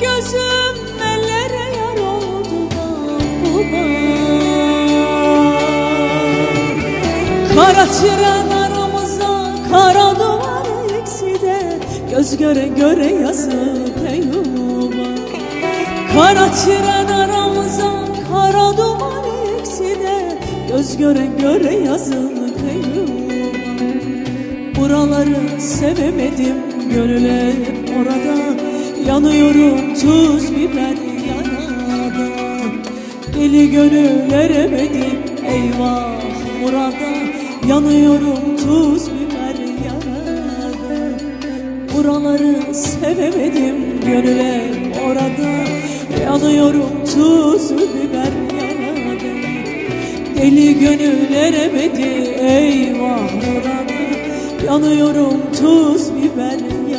gözüm ellere yar oldu baba Kara tren aramıza kara duvar eksi de Göz göre göre yazık eyvuma Kara tren aramıza kara duvar eksi de Göz göre göre yazık eyvuma Buraları sevemedim gönül orada Yanıyorum tuz biber yanada. Deli gönül eremedim eyvah burada Yanıyorum tuz biber yanada. Buraları sevemedim gönül hep orada. Yanıyorum tuz biber yanada. Deli gönül eremedi eyvah burada Yanıyorum tuz biber yarada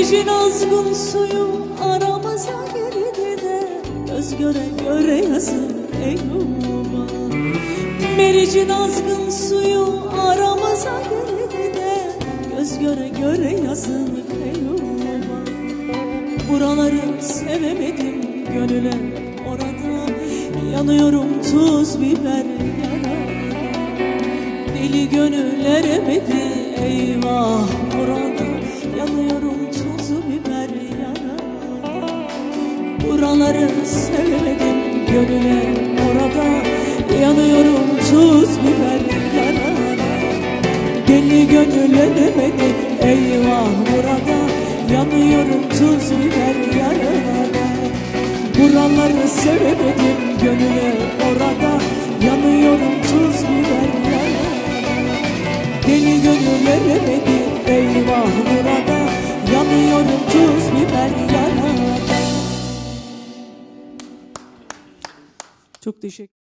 Mericin azgın suyu aramıza girdi de Göz göre göre yazın eyvuma Mericin azgın suyu aramıza girdi de Göz göre göre yazın eyvuma Buraları sevemedim gönüle orada. Yanıyorum tuz biber yana Deli gönül eremedi eyvah burada burada Yanıyorum tuz biber yarada Buraları sevemedim gönüle orada Yanıyorum tuz biber yarada Deli gönül edemedi eyvah burada Yanıyorum tuz biber yarada Çok teşekkür